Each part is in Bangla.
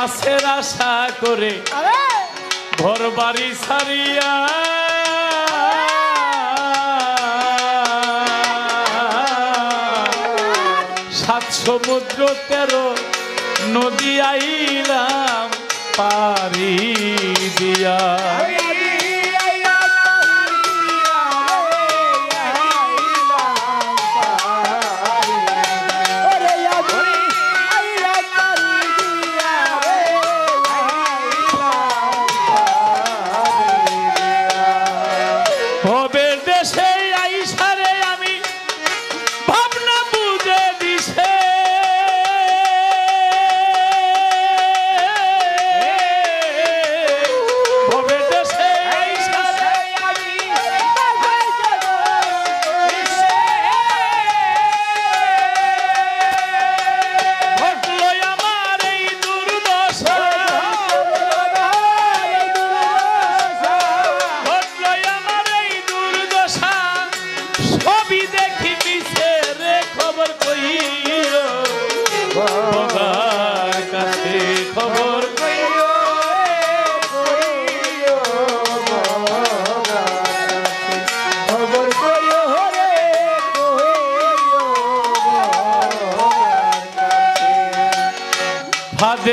মাছের আশা করে ঘর বাড়ি সারিয়া সাত সমুদ্র তেরো নদী আইলাম পারি দিয়া।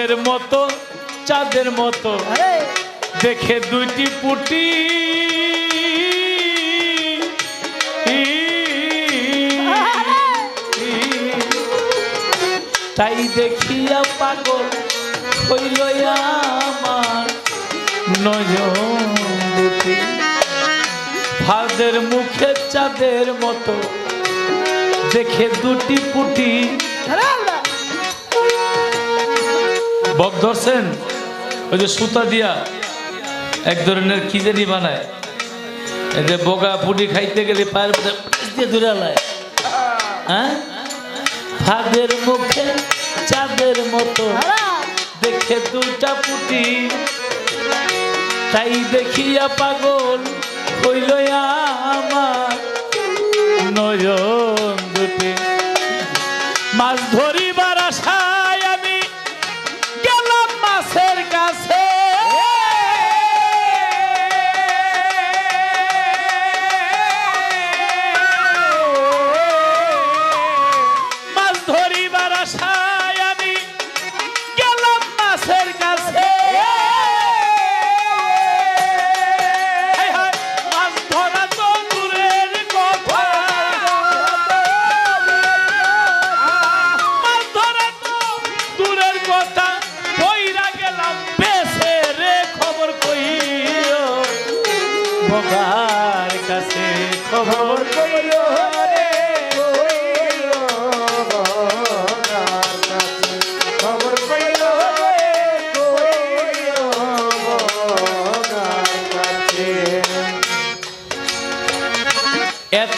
ফাদের মতো চাঁদের মতো। দেখে দুইটি পুটি। তাই দেখিয়া পাগল হইল আমার নয়ন দুটি ফাদের মুখে চাঁদের মতো দেখে দুটি পুটি। বক ধরছেন? ওই যে সুতা দিয়া এক ধরনের কি জানি বানায়। এই যে বগা পুটি খাইতে গেলে পায়ের দিয়ে ধরে লায় হ্যাঁ? ফাদের মুখে চাঁদের মতো দেখে দুটা পুটি। তাই দেখিয়া পাগল হইল আমার নয়ন।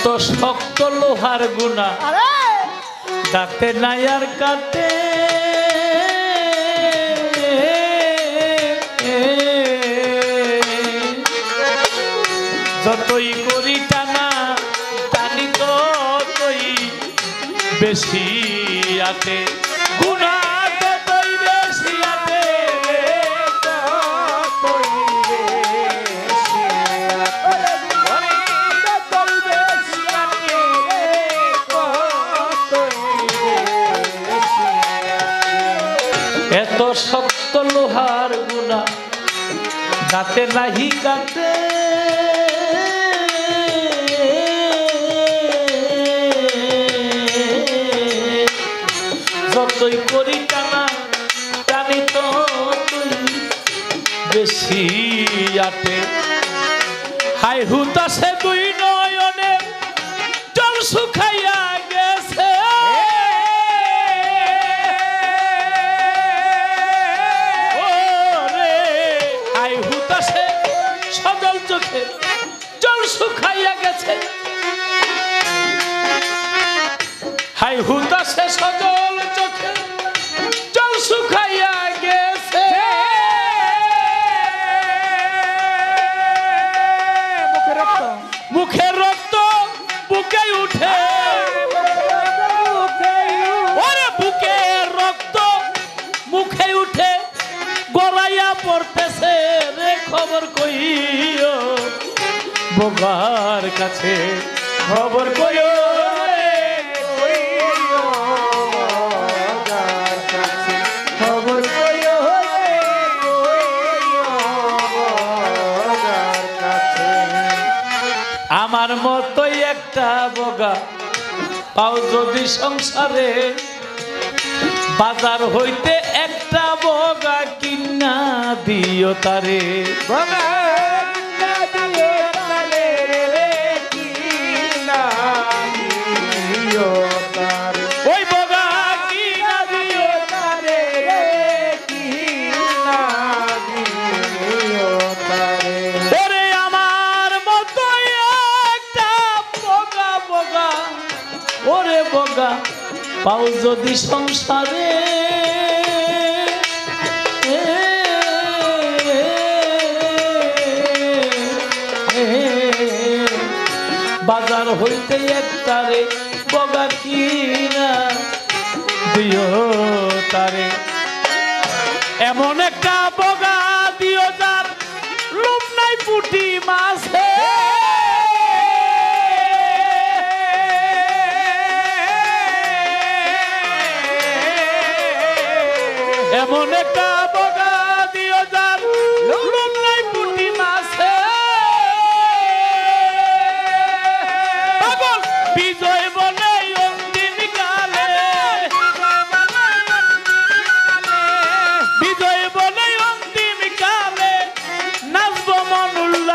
এত শক্ত লোহার গুণা। দাঁতে নাই আর কাটে যতই করি টানা টানি ততই বেশি আতে গুণা এত শক্ত লোহার গুণা, দাঁতে নাহি কাটে যতই করি টানা, টানি ততই বেশি আটে। হাই হুতাসে দুই নয়নে জল শুকাইয়া পড়তেছে, রে খবর কইও। বোবার কাছে খবর কইও আমার মতোই একটা বগা পাও যদি সংসারে বাজার হইতে একটা বগা কিনা দিও তারে। বগা পাও যদি সংসারে বাজার হইতে একটারে বগা কিনা। দিও তারে। এমন একটা বগা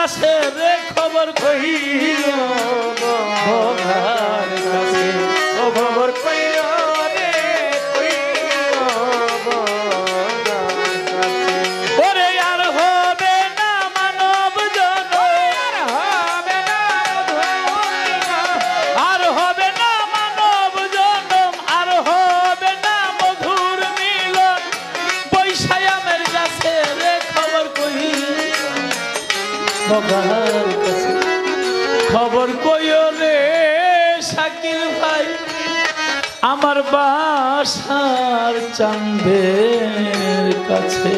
মন রে খবর কহিও খবর কইও রে শাকিল ভাই আমার বাসার চান্দের কাছে।